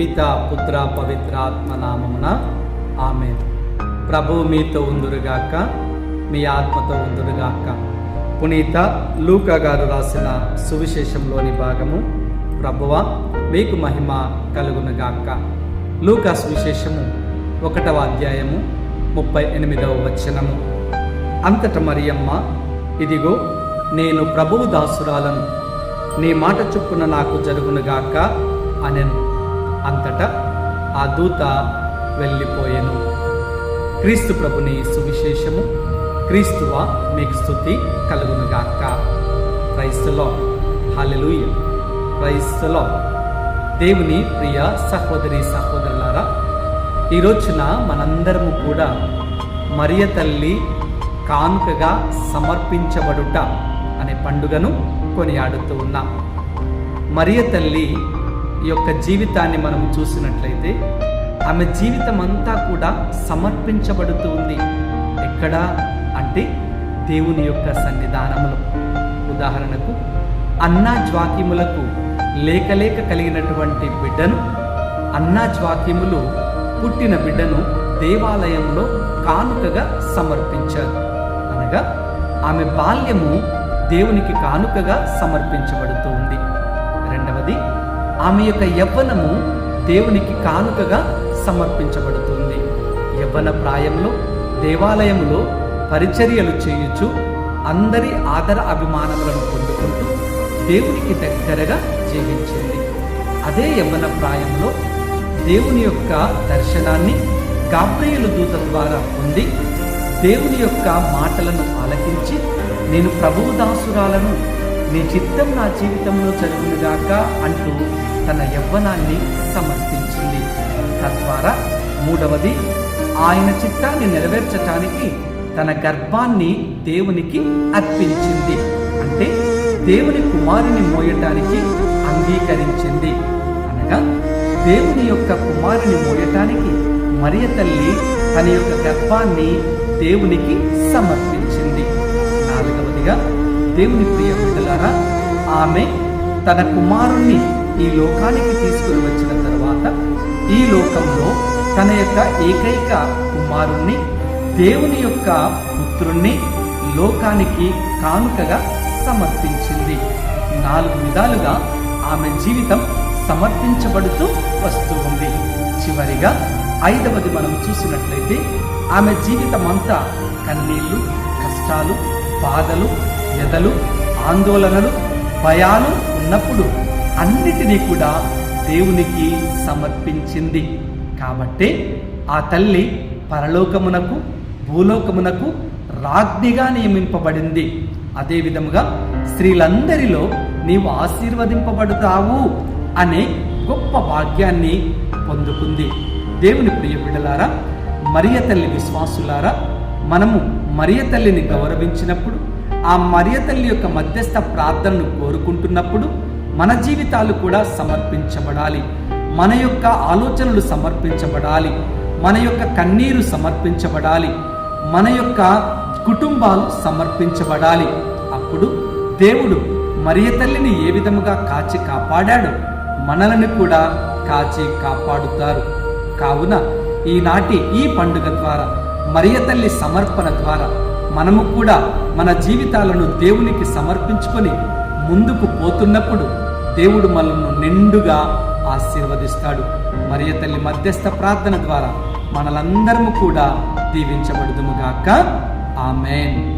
పిత పుత్ర పవిత్రాత్మ నామమున ఆమె ప్రభు మీతో ఉందురుగాక మీ ఆత్మతో ఉందురుగాక పునీత లూకా గారు రాసిన సువిశేషంలోని భాగము ప్రభువ మీకు మహిమ కలుగునుగాక. లూకా సువిశేషము ఒకటవ అధ్యాయము ముప్పై ఎనిమిదవ వచనము. అంతట మరియమ్మ ఇదిగో నేను ప్రభువు దాసురాలను నీ మాట చొప్పున నాకు జరుగునుగాక అనెను. అంతటా ఆ దూత వెళ్ళిపోయెను. క్రీస్తు ప్రభుని సువిశేషము క్రీస్తువా మీకు స్థుతి కలుగునుగాక. క్రైస్తులో హాలెలూయ క్రైస్తులో దేవుని ప్రియ సహోదరి సహోదరులారా ఈ రోజున మనందరము కూడా మరియ తల్లి కానుకగా సమర్పించబడుట అనే పండుగను కొనియాడుతూ ఉన్నాం. మరియ తల్లి యొక్క జీవితాన్ని మనం చూసినట్లయితే ఆమె జీవితం అంతా కూడా సమర్పించబడుతూ ఉంది. ఎక్కడ? అంటే దేవుని యొక్క సన్నిధానములో. ఉదాహరణకు అన్నా జ్వాక్యములకు లేకలేక కలిగినటువంటి బిడ్డను అన్నా జ్వాక్యములు పుట్టిన బిడ్డను దేవాలయంలో కానుకగా సమర్పించారు. అనగా ఆమె బాల్యము దేవునికి కానుకగా సమర్పించబడుతూ ఉంది. ఆమె యొక్క యవ్వనము దేవునికి కానుకగా సమర్పించబడుతుంది. యవ్వన ప్రాయంలో దేవాలయంలో పరిచర్యలు చేయుచు అందరి ఆదర అభిమానములను పొందుకుంటూ దేవునికి దగ్గరగా జీవించింది. అదే యవ్వన ప్రాయంలో దేవుని యొక్క దర్శనాన్ని గాబ్రియలు దూత ద్వారా పొంది దేవుని యొక్క మాటలను ఆలకించి నేను ప్రభువు దాసురాలను నీ చిత్తం నా జీవితంలో జరుగునుగాక అంటూ తన యవ్వనాన్ని సమర్పించింది. తద్వారా మూడవది ఆయన చిత్తాన్ని నెరవేర్చటానికి తన గర్భాన్ని దేవునికి అర్పించింది. అంటే దేవుని కుమారుని మోయటానికి అంగీకరించింది. అనగా దేవుని యొక్క కుమారుని మోయటానికి మరియ తల్లి తన యొక్క గర్భాన్ని దేవునికి సమర్పించింది. నాలుగవదిగా దేవుని ప్రియ బిడ్డలారా ఆమె తన కుమారుణ్ణి ఈ లోకానికి తీసుకుని వచ్చిన తర్వాత ఈ లోకంలో తన యొక్క ఏకైక కుమారుణ్ణి దేవుని యొక్క పుత్రుణ్ణి లోకానికి కానుకగా సమర్పించింది. నాలుగు విధాలుగా ఆమె జీవితం సమర్పించబడుతూ వస్తూ ఉంది. చివరిగా ఐదవది మనం చూసినట్లయితే ఆమె జీవితం అంతా కన్నీళ్ళు కష్టాలు బాధలు ఎదలు ఆందోళనలు భయాలు ఉన్నప్పుడు అన్నిటినీ కూడా దేవునికి సమర్పించింది. కాబట్టే ఆ తల్లి పరలోకమునకు భూలోకమునకు రాజ్ఞిగా నియమింపబడింది. అదేవిధముగా స్త్రీలందరిలో నీవు ఆశీర్వదింపబడతావు అనే గొప్ప భాగ్యాన్ని పొందుకుంది. దేవుని ప్రియ బిడ్డలారా మరియ తల్లి విశ్వాసులారా మనము మరియ తల్లిని గౌరవించినప్పుడు ఆ మరియ తల్లి యొక్క మధ్యస్థ ప్రార్థనను కోరుకుంటున్నప్పుడు మన జీవితాలు కూడా సమర్పించబడాలి. మన యొక్క ఆలోచనలు సమర్పించబడాలి. మన యొక్క కన్నీరు సమర్పించబడాలి. మన యొక్క కుటుంబాలు సమర్పించబడాలి. అప్పుడు దేవుడు మరియ తల్లిని ఏ విధముగా కాచి కాపాడాడు మనలను కూడా కాచి కాపాడుతారు. కావున ఈనాటి ఈ పండుగ ద్వారా మరియ తల్లి సమర్పణ ద్వారా మనము కూడా మన జీవితాలను దేవునికి సమర్పించుకొని ముందుకు పోతున్నప్పుడు దేవుడు మనల్ని నిండుగా ఆశీర్వదిస్తాడు. మరియ తల్లి మధ్యస్థ ప్రార్థన ద్వారా మనలందరము కూడా దీవించబడుదుముగాక ఆమెన్.